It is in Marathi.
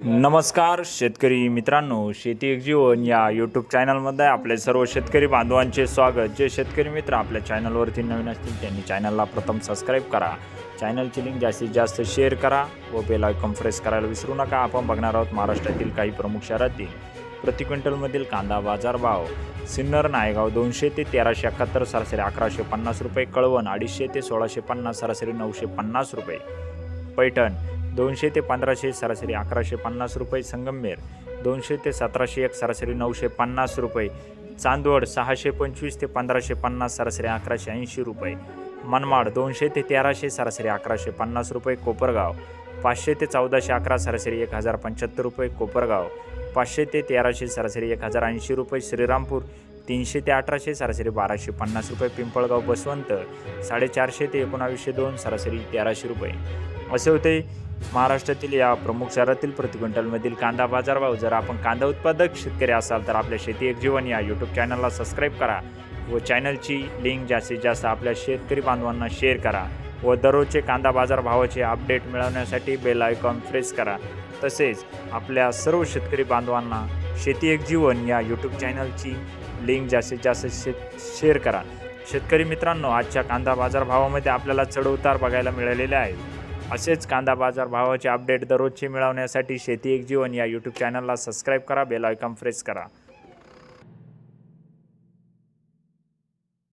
नमस्कार शेतकरी मित्रांनो शेती एक जीवन या यूट्यूब चॅनलमध्ये आपले सर्व शेतकरी बांधवांचे स्वागत. जे शेतकरी मित्र आपल्या चॅनलवरती नवीन असतील त्यांनी चॅनलला प्रथम सबस्क्राईब करा. चॅनलची लिंक जास्तीत जास्त शेअर करा व बेल आयकॉन प्रेस करायला विसरू नका. आपण बघणार आहोत महाराष्ट्रातील काही प्रमुख शहरातील प्रति क्विंटलमधील कांदा बाजारभाव सिन्नर नायगाव दोनशे ते तेराशे एकाहत्तर सरासरी अकराशे पन्नास रुपये कळवण अडीचशे ते सोळाशे पन्नास सरासरी नऊशे पन्नास रुपये. पैठण दोनशे ते पंधराशे सरासरी अकराशे पन्नास रुपये संगमनेर दोनशे ते सतराशे एक सरासरी नऊशे पन्नास रुपये. चांदवड सहाशे पंचवीस ते पंधराशे पन्नास सरासरी अकराशे ऐंशी रुपये. मनमाड दोनशे ते तेराशे सरासरी अकराशे पन्नास रुपये. कोपरगाव पाचशे ते चौदाशे अकरा सरासरी एक हजार पंच्याहत्तर रुपये. कोपरगाव पाचशे ते तेराशे सरासरी एक हजार ऐंशी रुपये. श्रीरामपूर तीनशे ते अठराशे सरासरी बाराशे पन्नास रुपये. पिंपळगाव बसवंत साडेचारशे ते एकोणावीसशे दोन सरासरी तेराशे रुपये. असे होते महाराष्ट्रातील या प्रमुख शहरातील प्रति क्विंटलमधील कांदा बाजारभाव जर आपण कांदा उत्पादक शेतकरी असाल तर आपल्या शेती एक जीवन या यूट्यूब चॅनलला सबस्क्राईब करा व चॅनलची लिंक जास्तीत जास्त आपल्या शेतकरी बांधवांना शेअर करा व दररोजचे कांदा बाजार भावाचे अपडेट मिळवण्यासाठी बेल आयकॉन प्रेस करा. तसेच आपल्या सर्व शेतकरी बांधवांना शेती एक जीवन या यूट्यूब चॅनलची लिंक जास्तीत जास्त शे शेअर करा. शेतकरी मित्रांनो आजच्या कांदा बाजार भावामध्ये आपल्याला चढउतार बघायला मिळालेले आहेत. असेच कांदा बाजार भावाचे अपडेट दररोजचे मिळवण्यासाठी शेती एक जीवन या यूट्यूब चॅनलला सबस्क्राईब करा बेल आयकॉन प्रेस करा.